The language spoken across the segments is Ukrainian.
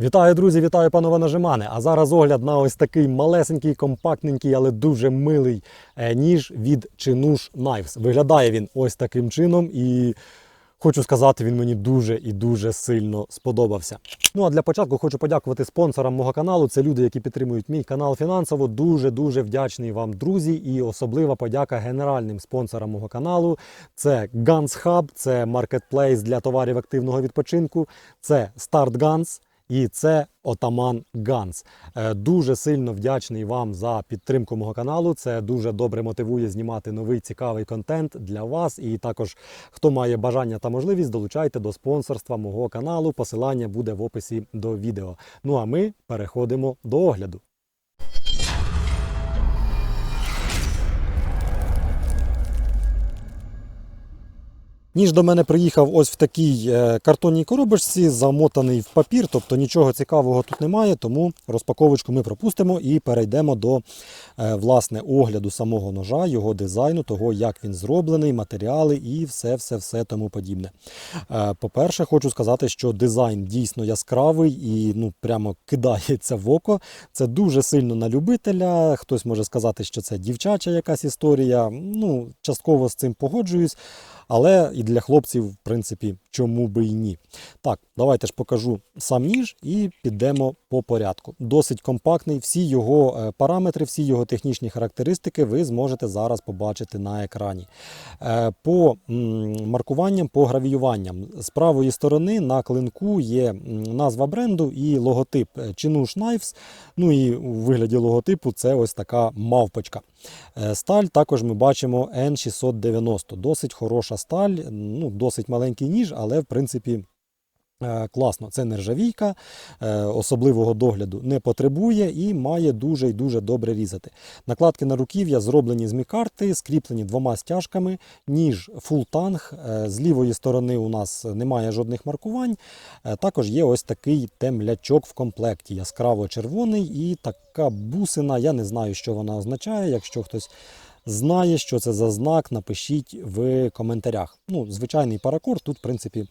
Вітаю, друзі, вітаю, панове нажимани. А зараз огляд на ось такий малесенький, компактненький, але дуже милий е, ніж від Chinush Knives. Виглядає він ось таким чином, і хочу сказати, він мені дуже і дуже сильно сподобався. Ну а для початку хочу подякувати спонсорам мого каналу. Це люди, які підтримують мій канал фінансово. Дуже дуже вдячний вам, друзі, і особлива подяка генеральним спонсорам мого каналу. Це Guns Hub, це маркетплейс для товарів активного відпочинку, це Start Guns. І це Отаман Ганс. Е, Дуже сильно вдячний вам за підтримку мого каналу. Це дуже добре мотивує знімати новий цікавий контент для вас. І також, хто має бажання та можливість, долучайте до спонсорства мого каналу. Посилання буде в описі до відео. Ну а ми переходимо до огляду. Ніж до мене приїхав ось в такій е, картонній коробочці, замотаний в папір, тобто нічого цікавого тут немає, тому розпаковочку ми пропустимо і перейдемо до е, власне огляду самого ножа, його дизайну, того, як він зроблений, матеріали і все-все-все тому подібне. Е, По-перше, хочу сказати, що дизайн дійсно яскравий і ну прямо кидається в око. Це дуже сильно на любителя. Хтось може сказати, що це дівчача якась історія. Ну, частково з цим погоджуюсь. Але і для хлопців, в принципі, чому би і ні. Так, давайте ж покажу сам ніж і підемо по порядку. Досить компактний. Всі його е, параметри, всі його технічні характеристики ви зможете зараз побачити на екрані. Е, По маркуванням, по гравіюванням. З правої сторони на клинку є назва бренду і логотип е, Chinush Knives. Ну і у вигляді логотипу це ось така мавпочка. Сталь також ми бачимо N690. Досить хороша сталь, ну, досить маленький ніж, але в принципі. Е, Класно, це нержавійка, е, особливого догляду не потребує і має дуже і дуже добре різати. Накладки на руків'я зроблені з мікарти, скріплені двома стяжками, ніж фултанг. Е, З лівої сторони у нас немає жодних маркувань. Також є ось такий темлячок в комплекті, яскраво червоний і така бусина. Я не знаю, що вона означає. Якщо хтось знає, що це за знак, напишіть в коментарях. Ну, звичайний паракор, тут, в принципі,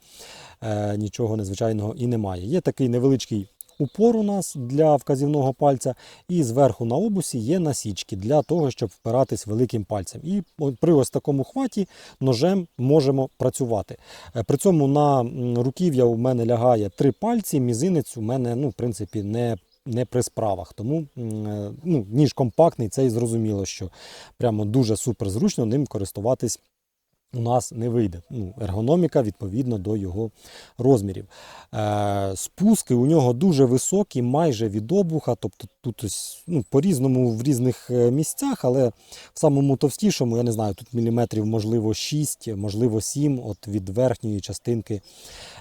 е, нічого незвичайного і немає. Є такий невеличкий упор у нас для вказівного пальця, і зверху на обусі є насічки для того, щоб впиратись великим пальцем. І при ось такому хваті ножем можемо працювати. Е, При цьому на руків'я у мене лягає три пальці, мізинець у мене, ну, в принципі, не не при справах. Тому е, ну, ніж компактний, це і зрозуміло, що прямо дуже супер зручно ним користуватись у нас не вийде. Ну, ергономіка відповідно до його розмірів. Е, спуски у нього дуже високі, майже від обуха. Тобто тут ось, ну, по-різному в різних е, місцях, але в самому товстішому, я не знаю, тут міліметрів, можливо, 6, можливо, 7. От від верхньої частинки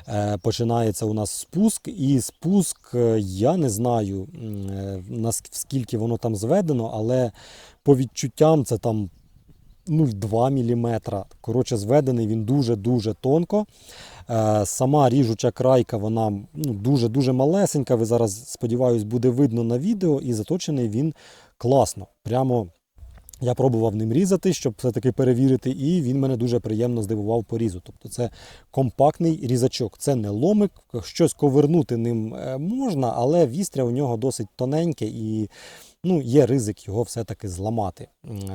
е, починається у нас спуск. І спуск, е, я не знаю, е, наскільки воно там зведено, але по відчуттям це там 0,2 мм. Коротше, зведений він дуже-дуже тонко. Е, Сама ріжуча крайка, вона ну, дуже-дуже малесенька. Ви зараз, сподіваюсь, буде видно на відео, і заточений він класно. Прямо я пробував ним різати, щоб все-таки перевірити, і він мене дуже приємно здивував по різу. Тобто це компактний різачок, це не ломик, щось ковернути ним е, можна, але вістря у нього досить тоненьке і ну, є ризик його все-таки зламати.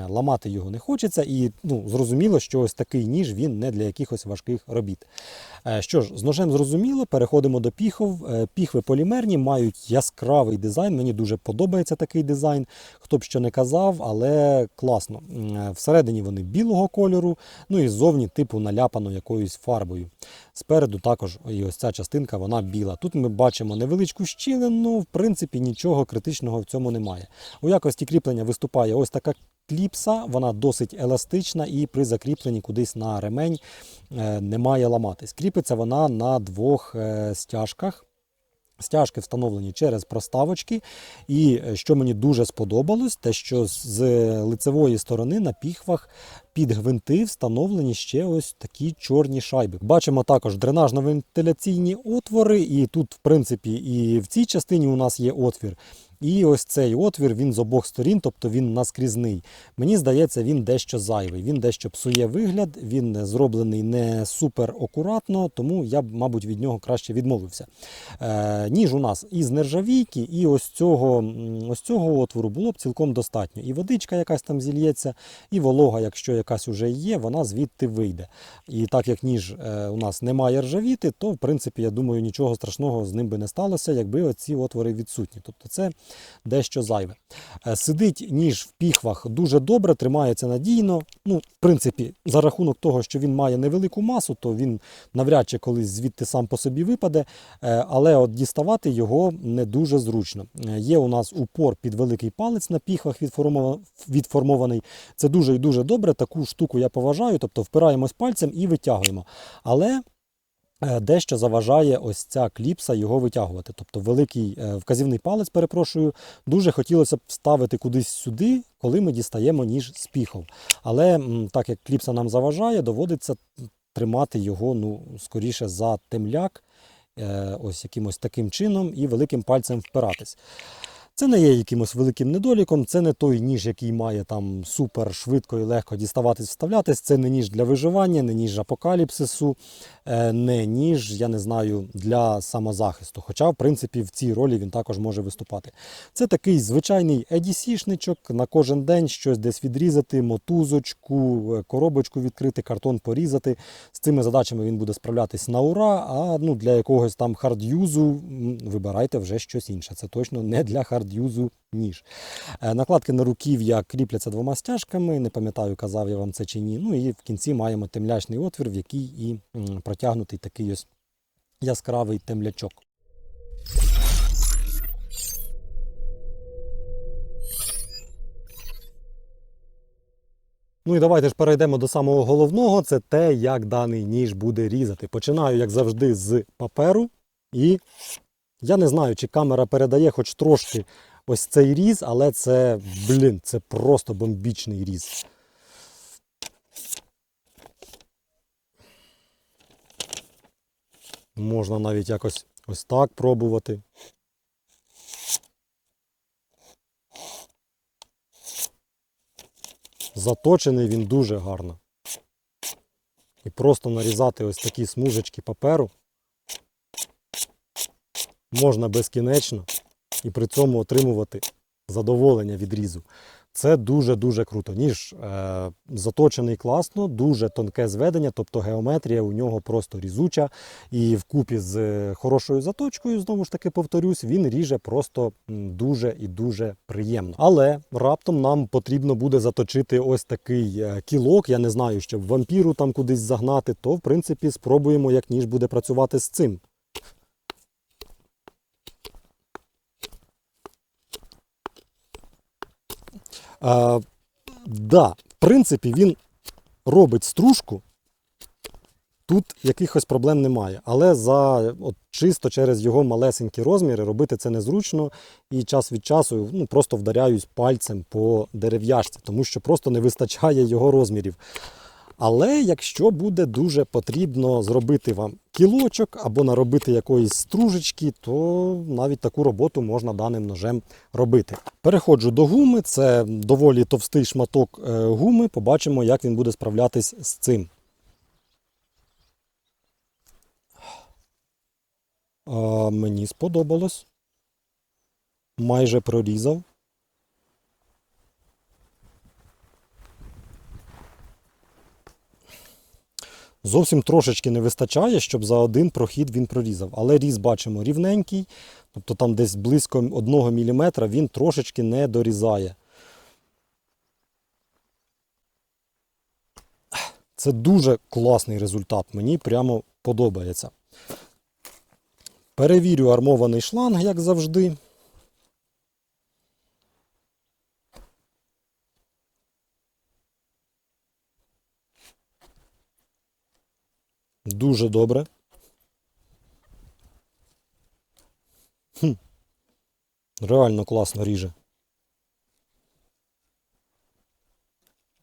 Ламати його не хочеться, і ну, зрозуміло, що ось такий ніж він не для якихось важких робіт. Е, Що ж, з ножем зрозуміло, переходимо до піхов. Е, Піхви полімерні мають яскравий дизайн. Мені дуже подобається такий дизайн. Хто б що не казав, але класно. Е, Всередині вони білого кольору, ну і ззовні типу наляпано якоюсь фарбою. Спереду також і ось ця частинка вона біла. Тут ми бачимо невеличку щілину, в принципі, нічого критичного в цьому немає. У якості кріплення виступає ось така кліпса, вона досить еластична і при закріпленні кудись на ремень е, не має ламатись. Кріпиться вона на двох е, стяжках. Стяжки встановлені через проставочки, і е, що мені дуже сподобалось, те, що з лицевої сторони на піхвах під гвинти встановлені ще ось такі чорні шайби. Бачимо також дренажно-вентиляційні отвори, і тут, в принципі, і в цій частині у нас є отвір. І ось цей отвір він з обох сторін, тобто він наскрізний. Мені здається, він дещо зайвий. Він дещо псує вигляд, він зроблений не супер акуратно, тому я б, мабуть, від нього краще відмовився. Е, ніж у нас із нержавійки, і ось цього, ось цього отвору було б цілком достатньо. І водичка якась там зільється, і волога, якщо якась уже є, вона звідти вийде. І так як ніж е, у нас немає ржавіти, то в принципі я думаю, нічого страшного з ним би не сталося, якби оці отвори відсутні. Тобто це дещо зайве. Е, Сидить ніж в піхвах дуже добре, тримається надійно. Ну, в принципі, за рахунок того, що він має невелику масу, то він навряд чи колись звідти сам по собі випаде. Е, Але от діставати його не дуже зручно. Е, Є у нас упор під великий палець на піхвах відформований. Це дуже і дуже добре. Таку штуку я поважаю. Тобто впираємось пальцем і витягуємо. Але дещо заважає ось ця кліпса його витягувати. Тобто великий е, вказівний палець, перепрошую, дуже хотілося б вставити кудись сюди, коли ми дістаємо ніж з піхов. Але так як кліпса нам заважає, доводиться тримати його ну, скоріше за темляк, е, ось якимось таким чином, і великим пальцем впиратись. Це не є якимось великим недоліком, це не той ніж, який має там супер швидко і легко діставатись, вставлятись. Це не ніж для виживання, не ніж апокаліпсису, е, не ніж, я не знаю, для самозахисту. Хоча, в принципі, в цій ролі він також може виступати. Це такий звичайний EDC-шничок на кожен день щось десь відрізати, мотузочку, е, коробочку відкрити, картон порізати. З цими задачами він буде справлятись на ура. А ну, для якогось там хардюзу вибирайте вже щось інше. Це точно не для хардюзу ніж. Е, Накладки на руків'я кріпляться двома стяжками. Не пам'ятаю, казав я вам це чи ні. Ну і в кінці маємо темлячний отвір, в який і протягнутий такий ось яскравий темлячок. Ну і давайте ж перейдемо до самого головного. Це те, як даний ніж буде різати. Починаю, як завжди, з паперу. І я не знаю, чи камера передає хоч трошки ось цей різ, але це, блін, це просто бомбічний різ. Можна навіть якось ось так пробувати. Заточений він дуже гарно. І просто нарізати ось такі смужечки паперу можна безкінечно і при цьому отримувати задоволення від різу. Це дуже-дуже круто. Ніж е, заточений класно, дуже тонке зведення, тобто геометрія у нього просто різуча. І вкупі з е, хорошою заточкою, знову ж таки повторюсь, він ріже просто дуже і дуже приємно. Але раптом нам потрібно буде заточити ось такий е, кілок. Я не знаю, щоб вампіру там кудись загнати, то в принципі спробуємо, як ніж буде працювати з цим. А, да, в принципі, він робить стружку. Тут якихось проблем немає. Але за от, чисто через його малесенькі розміри робити це незручно і час від часу ну, просто вдаряюсь пальцем по дерев'яшці, тому що просто не вистачає його розмірів. Але якщо буде дуже потрібно зробити вам кілочок або наробити якоїсь стружечки, то навіть таку роботу можна даним ножем робити. Переходжу до гуми, це доволі товстий шматок е, гуми. Побачимо, як він буде справлятись з цим. А, мені сподобалось. Майже прорізав. Зовсім трошечки не вистачає, щоб за один прохід він прорізав. Але різ бачимо рівненький, тобто там десь близько 1 мм він трошечки не дорізає. Це дуже класний результат, мені прямо подобається. Перевірю армований шланг, як завжди. Дуже добре. Хм. Реально класно ріже.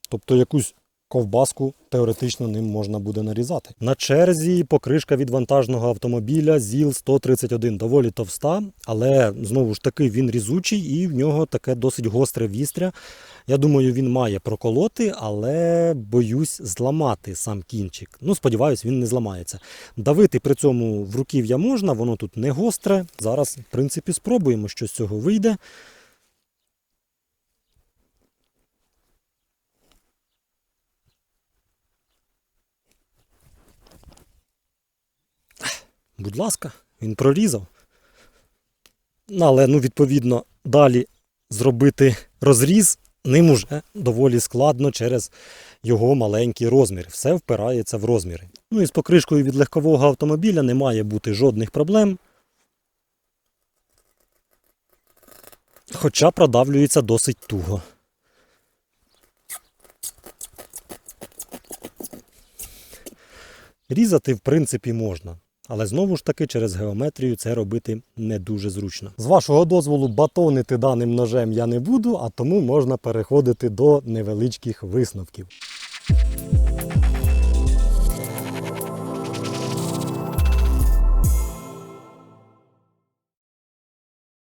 Тобто якусь ковбаску теоретично ним можна буде нарізати. На черзі покришка від вантажного автомобіля ЗІЛ 131 доволі товста, але знову ж таки він різучий і в нього таке досить гостре вістря. Я думаю, він має проколоти, але боюсь зламати сам кінчик. Ну, сподіваюсь, він не зламається. Давити при цьому в руків'я можна, воно тут не гостре. Зараз, в принципі, спробуємо, що з цього вийде. Будь ласка, він прорізав. Ну, Але, ну, відповідно, далі зробити розріз ним уже доволі складно через його маленькі розміри. Все впирається в розміри. Ну і з покришкою від легкового автомобіля не має бути жодних проблем. Хоча продавлюється досить туго. Різати, в принципі, можна. Але знову ж таки через геометрію це робити не дуже зручно. З вашого дозволу батонити даним ножем я не буду, а тому можна переходити до невеличких висновків.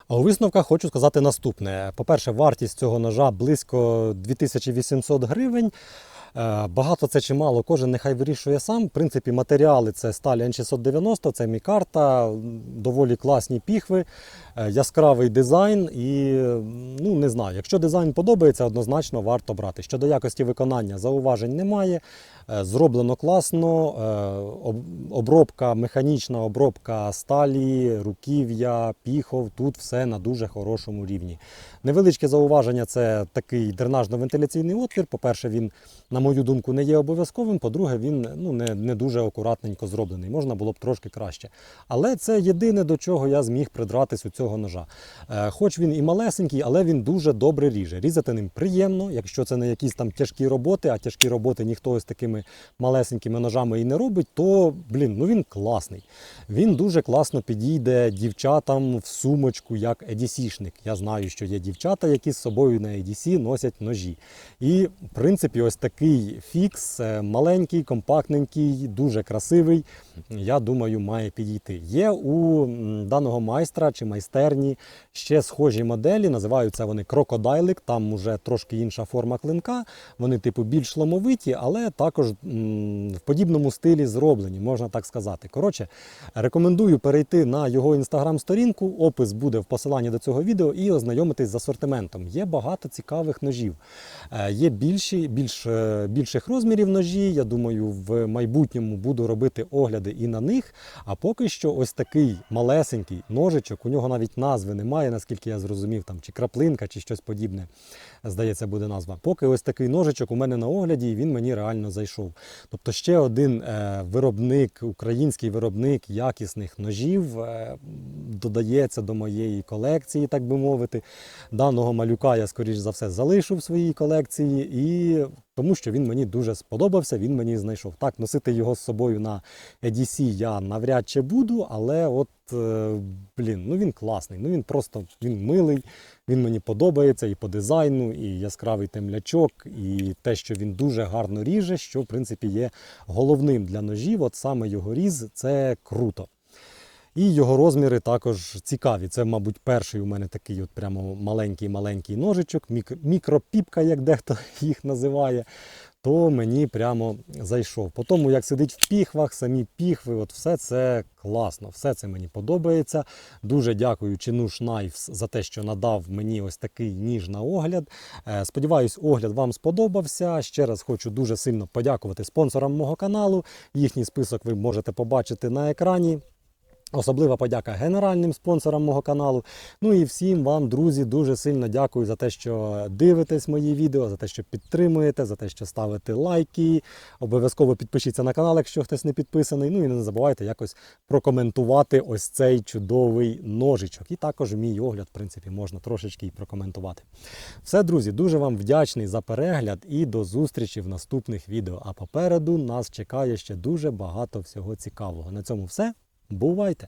А у висновках хочу сказати наступне. По-перше, вартість цього ножа близько 2800 гривень. Е, Багато це чи мало, кожен нехай вирішує сам. В принципі, матеріали це сталь N690, це мікарта, доволі класні піхви, яскравий дизайн і ну не знаю, якщо дизайн подобається, однозначно варто брати. Щодо якості виконання зауважень немає. Е, Зроблено класно, е, обробка, механічна обробка сталі, руків'я, піхов, тут все на дуже хорошому рівні. Невеличке зауваження це такий дренажно-вентиляційний отвір. По-перше, він, на мою думку, не є обов'язковим. По-друге, він ну, не, не дуже акуратненько зроблений. Можна було б трошки краще. Але це єдине, до чого я зміг придратись у цього ножа. Е, Хоч він і малесенький, але він дуже добре ріже. Різати ним приємно, якщо це не якісь там тяжкі роботи, а тяжкі роботи ніхто із такими малесенькими ножами і не робить, то блін, ну він класний. Він дуже класно підійде дівчатам в сумочку як EDC-шник. Я знаю, що є дівчата, які з собою на EDC носять ножі. І, в принципі, ось такий фікс, е, маленький, компактненький, дуже красивий. Я думаю, має підійти. Є у даного майстра чи майстерні ще схожі моделі. Називаються вони крокодайлик. Там вже трошки інша форма клинка. Вони, типу, більш ломовиті, але також м, в подібному стилі зроблені, можна так сказати. Коротше, рекомендую перейти на його інстаграм-сторінку. Опис буде в посиланні до цього відео і ознайомитись з асортиментом. Є багато цікавих ножів. Е, Є більші, більш, е, більших розмірів ножі. Я думаю, в майбутньому буду робити огляди і на них. А поки що, ось такий малесенький ножичок. У нього навіть назви немає, наскільки я зрозумів, там чи краплинка, чи щось подібне. Здається, буде назва. Поки ось такий ножичок у мене на огляді, і він мені реально зайшов. Тобто ще один е, виробник, український виробник якісних ножів е, додається до моєї колекції, так би мовити. Даного малюка я, скоріш за все, залишу в своїй колекції, і тому що він мені дуже сподобався, він мені знайшов. Так, носити його з собою на EDC я навряд чи буду, але от, е, блін, ну він класний, ну він просто він милий, він мені подобається і по дизайну, і яскравий темлячок, і те, що він дуже гарно ріже, що в принципі є головним для ножів. От саме його різ це круто. І його розміри також цікаві. Це, мабуть, перший у мене такий от прямо маленький-маленький ножичок, мікропіпка, як дехто їх називає. То мені прямо зайшов. По тому, як сидить в піхвах, самі піхви, от все це класно, все це мені подобається. Дуже дякую Чинуш Knives за те, що надав мені ось такий ніж на огляд. Е, Сподіваюсь, огляд вам сподобався. Ще раз хочу дуже сильно подякувати спонсорам мого каналу. Їхній список ви можете побачити на екрані. Особлива подяка генеральним спонсорам мого каналу. Ну і всім вам, друзі, дуже сильно дякую за те, що дивитесь мої відео, за те, що підтримуєте, за те, що ставите лайки. Обов'язково підпишіться на канал, якщо хтось не підписаний. Ну і не забувайте якось прокоментувати ось цей чудовий ножичок. І також мій огляд, в принципі, можна трошечки і прокоментувати. Все, друзі, дуже вам вдячний за перегляд і до зустрічі в наступних відео. А попереду нас чекає ще дуже багато всього цікавого. На цьому все. Бувайте!